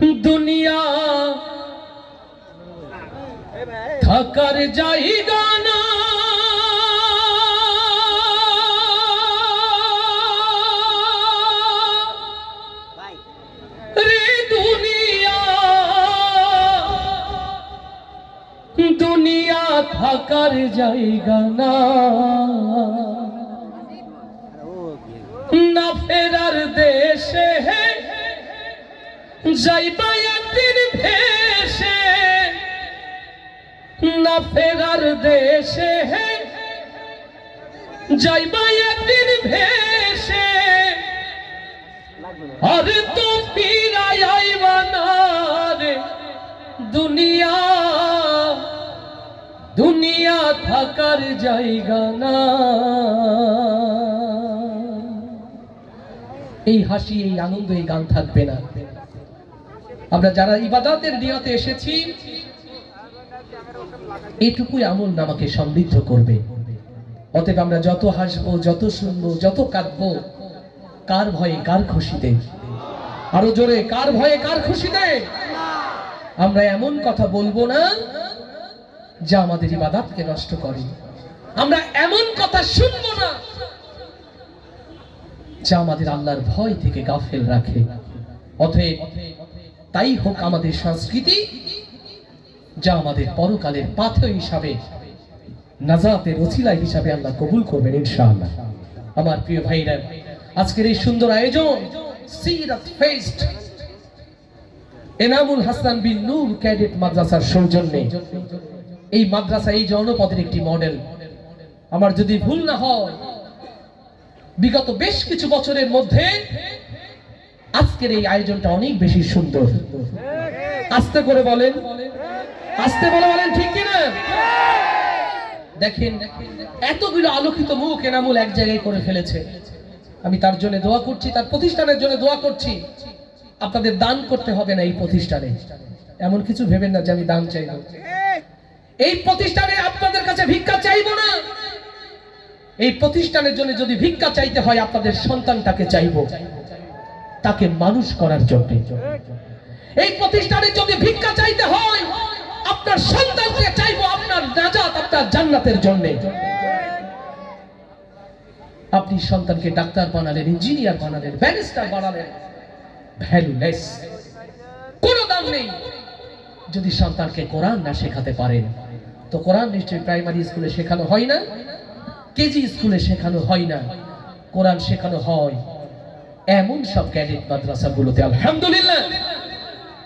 দুনিয়া থাকার জায়গা না। দুনিয়া থাকার জায়গা না। যাইবা একদিন ভেসে না ফেরার দেশে যাইবা একদিন ভেসে, আরে তো ফিরাই আইবা দুনিয়া দুনিয়া থাকার জায়গা না। এই হাসি, এই আনন্দ, এই গান থাকবে না। আমরা যারা ইবাদাতের নিয়তে এসেছি, এটুকুই আমল নামাকে সমৃদ্ধ করবে। অতএব আমরা যত হাসবো, যত শুনব, যত কাঁদবো, কার ভয়ে কার খুশিতে? আরও জোরে, কার ভয়ে কার খুশিতে? আমরা এমন কথা বলব না যা আমাদের ইবাদাতকে নষ্ট করে। আমরা এমন কথা শুনব না যা আমাদের আল্লাহর ভয় থেকে গাফেল রাখে। অতএব তাই হোক আমাদের সংস্কৃতি, যা আমাদের পরকালের পাথর হিসাবে, নাজাতের ওসিলা হিসাবে আল্লাহ কবুল করবেন ইনশাআল্লাহ। আমার প্রিয় ভাইরা, আজকের এই সুন্দর আয়োজন, সিরাত ফেস্ট, এনামুল হাসান বিন নূর ক্যাডেট মাদ্রাসার সৌজন্যে। এই মাদ্রাসা এই জনপদের একটি মডেল। আমার যদি ভুল না হয়, বিগত বেশ কিছু বছরের মধ্যে আজকের এই আয়োজনটা অনেক বেশি সুন্দর। আস্তে করে বলেন। আস্তে বলে বলেন, ঠিক কিনা দেখেন, এতগুলো আলোকিত মুখ এনামুল এক জায়গায় করে ফেলেছে। আমি তার জন্য দোয়া করছি, তার প্রতিষ্ঠানের জন্য দোয়া করছি। আপনাদের দান করতে হবে না এই প্রতিষ্ঠানে। এমন কিছু ভেবেন না যে আমি দান চাইব। এই প্রতিষ্ঠানে আপনাদের কাছে ভিক্ষা চাইব না। এই প্রতিষ্ঠানের জন্য যদি ভিক্ষা চাইতে হয়, আপনাদের সন্তানটাকে চাইব। তাকে মানুষ করার জন্য। এই প্রতিষ্ঠানে যদি ভিক্ষা চাইতে হয়। আপনার সন্তানকে চাইব আপনার নাজাত, আপনার জান্নাতের জন্য। আপনি সন্তানকে ডাক্তার বানালেন, ইঞ্জিনিয়ার বানালেন, ব্যারিস্টার বানালেন, ভ্যালুলেস। কোনো দাম নেই। যদি সন্তানকে কোরআন না শেখাতে পারেন, তো কোরআন নিশ্চয়ই প্রাইমারি স্কুলে শেখানো হয় না, কেজি স্কুলে শেখানো হয় না। কোরআন শেখানো হয়। এমন সব ক্যাডেট মাদ্রাসাগুলোতে, আলহামদুলিল্লাহ।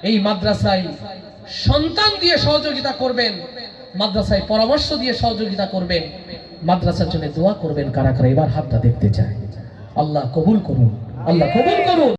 এই মাদ্রাসায় সন্তান দিয়ে সহযোগিতা করবেন, মাদ্রাসায় পরামর্শ দিয়ে সহযোগিতা করবেন, মাদ্রাসার জন্য দোয়া করবেন কারা কারা, এবার হাতটা দেখতে চায়। আল্লাহ কবুল করুন, আল্লাহ কবুল করুন।